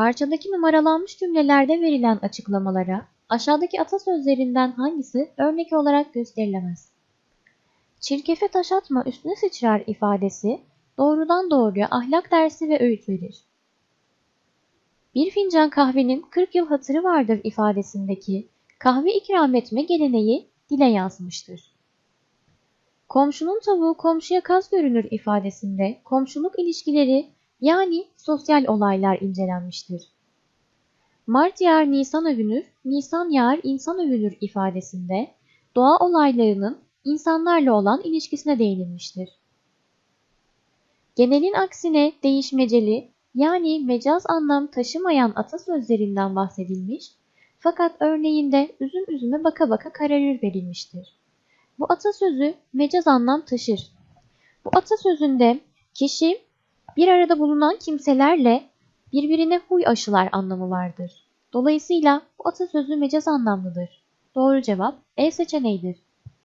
Parçadaki numaralanmış cümlelerde verilen açıklamalara aşağıdaki atasözlerinden hangisi örnek olarak gösterilemez? Çirkefe taş atma üstüne sıçrar ifadesi doğrudan doğruya ahlak dersi ve öğüt verir. Bir fincan kahvenin 40 yıl hatırı vardır ifadesindeki kahve ikram etme geleneği dile yazmıştır. Komşunun tavuğu komşuya kaz görünür ifadesinde komşuluk ilişkileri yani sosyal olaylar incelenmiştir. Mart yağar Nisan övünür, Nisan yağar insan övünür ifadesinde doğa olaylarının insanlarla olan ilişkisine değinilmiştir. Genelin aksine değişmeceli yani mecaz anlam taşımayan atasözlerinden bahsedilmiş fakat örneğinde üzüm üzüme baka baka kararır verilmiştir. Bu atasözü mecaz anlam taşır. Bu atasözünde kişi bir arada bulunan kimselerle birbirine huy aşılar anlamı vardır. Dolayısıyla bu atasözü mecaz anlamlıdır. Doğru cevap E seçeneğidir.